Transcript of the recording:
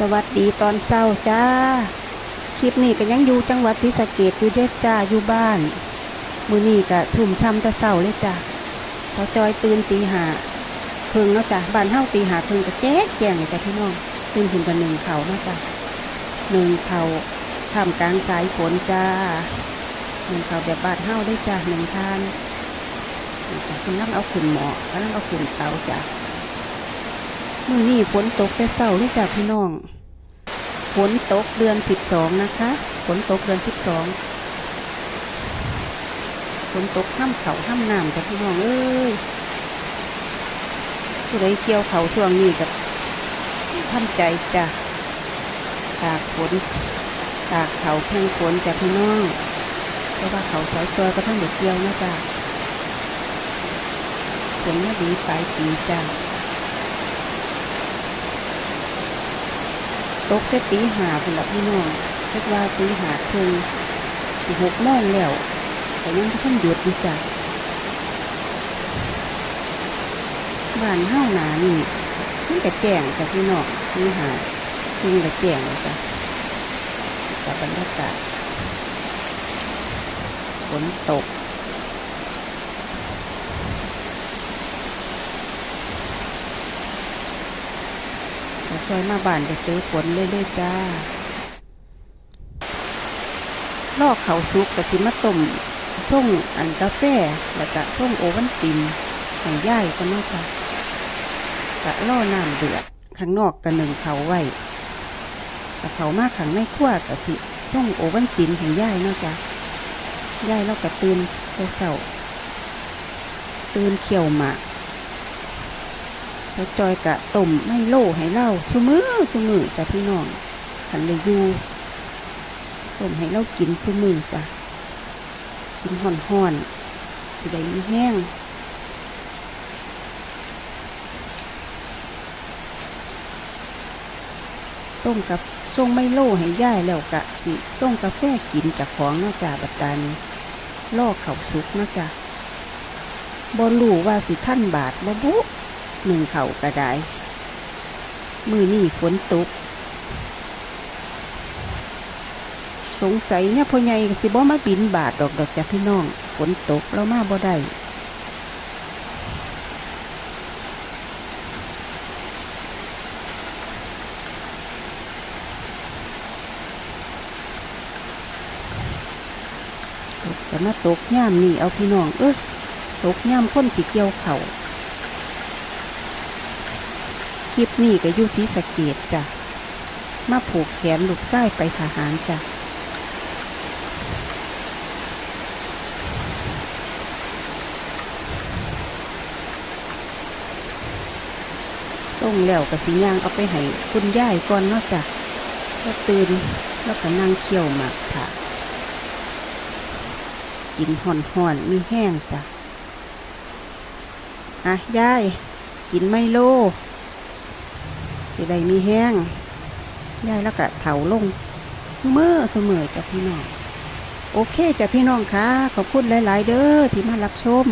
สวัสดีตอนเช้าจ้า คลิปนี้ก็ยังอยู่จังหวัดศรีสะเกดอยู่เด้อจ้าอยู่บ้าน มือนี้ก็ชุ่มช่ำตะเช้าเลยจ้าพอจอยตื่นตีหาเพิ่งเนาะจ้ะบ้านเฮาตีหาเพิ่งก็แจ๊กแจงเลยจ้ะพี่น้องตื่นขึ้นกันหนึ่งเขาเนาะจ้ะหนึ่งเขาท่ามกลางสายฝนจ้าหนึ่งเขาแบบบ้านเฮาได้จ้าหนึ่งทานนี่จ้ะคุณนั่งเอาขึ้นหมอกำลังเอาขึ้นเตาจ้ะ มื่อนี้ฝนตกแต่เศร้าเลยจ้ะพี่น้อง ฝนตกเดือนสิบสองนะคะ ฝนตกเดือนสิบสอง ฝนตกห้ามเขาห้ามน้ำจ้ะพี่น้องเอ้ยผู้ใดเกี่ยวเขาช่วงนี้กับท่านใจจ้ะตากฝนตากเขาแข่งฝนจ้ะพี่น้อง เพราะว่าเขาสอยตัวก็ท่านเด็กเกี่ยวนะจ้ะฝนมาดีปลายปีจ้ะ ตกแค่ตีหาพุ่นละพี่น้องคิดว่าตีหาครึ่งสิหกโมงแล้วแต่ยังบ่ทันหยุดอยู่จ้ะบ้านเฮ้าหนานี่มันกระแจ้งจ้ะพี่น้องตีหาครึ่งกระแจ้งเลยจ้ะกับบรรยากาศฝนตก ซอยมาบ้านจะเจอฝนเรื่อยๆจ้า ลอกเขาซุกกะสิมาต้มส่งอันกาแฟแล้วก็ส่งโอวันตินให้ย่ายก็นอกจ้ะกะล่อน้ำเดือดข้างนอกกะหนึ่งเขาไว้กะเขามาข้างในขั้วกะสิส่งโอวันตินให้ย่ายนาะจ้ะย่ายเรากะตื่นเศร้าตื่นเขียวหมาก แล้วจอยกะต้มไม่โล่ให้เล่าชุมือชุมือจ้ะพี่น้องขันเลยอยู่ต้มให้เรากินชุมือจ้ะกินห่อนห่อนๆสิได้มีแห้งต้มกับส่งไม่โล่ให้ย่ายแล้วกะสิส่งกาแฟกินจากของนอกจากบัดดานี้ลอกเข่าสุกนอกจากบอรู้ว่าสิท่านบาทบ่บุ หนึ่งเข่ากระไดมือนี่ฝนตก สงสัยเนี่ยพ่อใหญ่สิบ่มาบินบาทดอกดอกจากพี่น้อง ฝนตกเรามาบ่ได้แต่มาตกย่ามนี่เอาพี่น้อง เอ้ยตกย่ามคนสิเกี่ยวเข่า คลิปนี้ก็อยู่ศรีสะเกดจ้ะ มาผูกแขนลูกไส้ไปทหารจ้ะต้งแล้วกับสิย่างเอาไปให้คุณย่ายก่อนเนาะจ้ะก็ตื่นแล้วก็นั่งเคี่ยวหมากค่ะ กินห่อนๆมีแห้งจ้ะอะย่าย กินไมโล สิได้มีแห้งย่ายแล้วก็เถาลงเมื่อเสมอจ้ะพี่น้อง โอเคจ้ะพี่น้องคะขอบคุณหลาย ๆ เด้อที่มารับชม